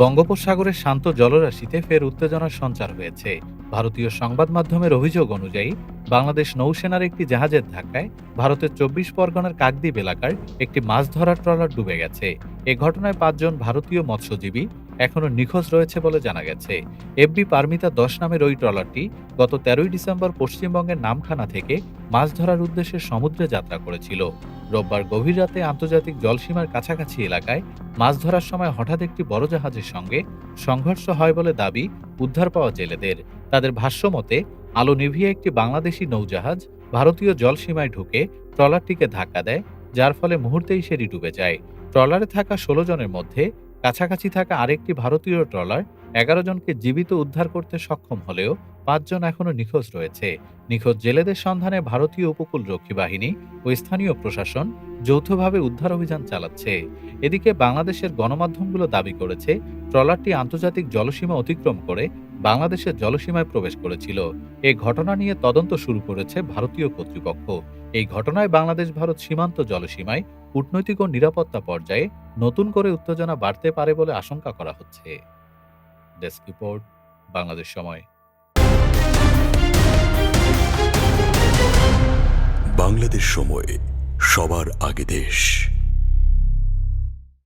বঙ্গোপসাগরের শান্ত জলরাশিতে ফের উত্তেজনার সঞ্চার হয়েছে। ভারতীয় সংবাদ মাধ্যমের অভিযোগ অনুযায়ী বাংলাদেশ নৌসেনার একটি জাহাজের ধাক্কায় ভারতের চব্বিশ পরগনার কাকদ্বীপ এলাকার একটি মাছ ধরার ট্রলার ডুবে গেছে। এ ঘটনায় পাঁচজন ভারতীয় মৎস্যজীবী এখনও নিখোঁজ রয়েছে বলে জানা গেছে। এফবি পারমিতা দশ নামের ওই ট্রলারটি গত তেরোই ডিসেম্বর পশ্চিমবঙ্গের নামখানা থেকে মাছ ধরার উদ্দেশ্যে সমুদ্রে যাত্রা করেছিল। রোববার গভীর রাতে আন্তর্জাতিক জলসীমার কাছাকাছি এলাকায় মাছ ধরার সময় হঠাৎ একটি বড় জাহাজের সঙ্গে সংঘর্ষ হয় বলে দাবি উদ্ধার পাওয়া জেলেদের। তাদের ভাষ্য মতে আলো নিভিয়ে একটি বাংলাদেশি নৌজাহাজ ভারতীয় জলসীমায় ঢুকে ট্রলারটিকে ধাক্কা দেয়, যার ফলে মুহূর্তেই সেটি ডুবে যায়। ট্রলারে থাকা ষোলো জনের মধ্যে কাছাকাছি থাকা আরেকটি ভারতীয় ট্রলার এগারো জনকে জীবিত উদ্ধার করতে সক্ষম হলেও পাঁচজন এখনও নিখোঁজ রয়েছে। নিখোঁজ জেলেদের সন্ধানে ভারতীয় উপকূল রক্ষী বাহিনী ও স্থানীয় প্রশাসন যৌথভাবে উদ্ধার অভিযান চালাচ্ছে। এদিকে বাংলাদেশের গণমাধ্যমগুলো দাবি করেছে ট্রলারটি আন্তর্জাতিক জলসীমা অতিক্রম করে বাংলাদেশের জলসীমায় প্রবেশ করেছিল। এই ঘটনা নিয়ে তদন্ত শুরু করেছে ভারতীয় কর্তৃপক্ষ। এই ঘটনায় বাংলাদেশ ভারত সীমান্ত জলসীমায় কূটনৈতিক ও নিরাপত্তা পর্যায়ে নতুন করে উত্তেজনা বাড়তে পারে বলে আশঙ্কা করা হচ্ছে। ডেস্ক রিপোর্ট, বাংলাদেশ সময়। বাংলাদেশ সময়, সবার আগে দেশ।